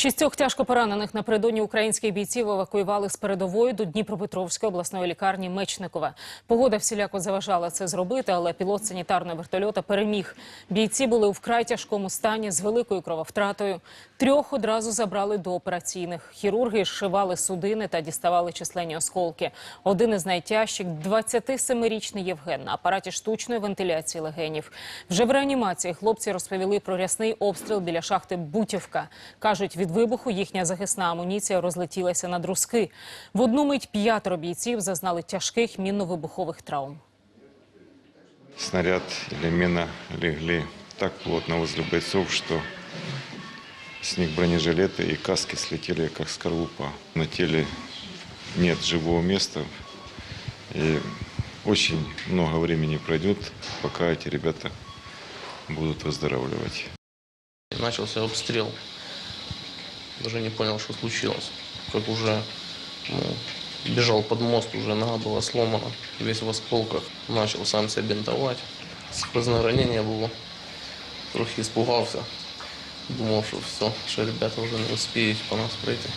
Шістьох тяжко поранених напередодні українських бійців евакуювали з передової до Дніпропетровської обласної лікарні Мечникова. Погода всіляко заважала це зробити, але пілот санітарного вертольота переміг. Бійці були у вкрай тяжкому стані з великою крововтратою. Трьох одразу забрали до операційних. Хірурги зшивали судини та діставали численні осколки. Один із найтяжчих – 27-річний Євген на апараті штучної вентиляції легенів. Вже в реанімації хлопці розповіли про рясний обстріл біля шахти Бутівка. Кажуть, від вибуху їхня захисна амуніція розлетілася на друзки. В одну мить п'ятеро бійців зазнали тяжких мінно-вибухових травм. снаряд или мина легли так плотно возле бойцов, что с них бронежилеты и каски слетели, как скорлупа. На теле нет живого места, и очень много времени пройдет, пока эти ребята будут выздоравливать. Начался обстрел. Даже не понял, что случилось. Как уже ну, бежал под мост, уже нога была сломана, весь в осколках. Начал сам себя бинтовать. Сквозное ранение было. Трохи испугался. Думал, что все, что ребята уже не успеют по нас пройти.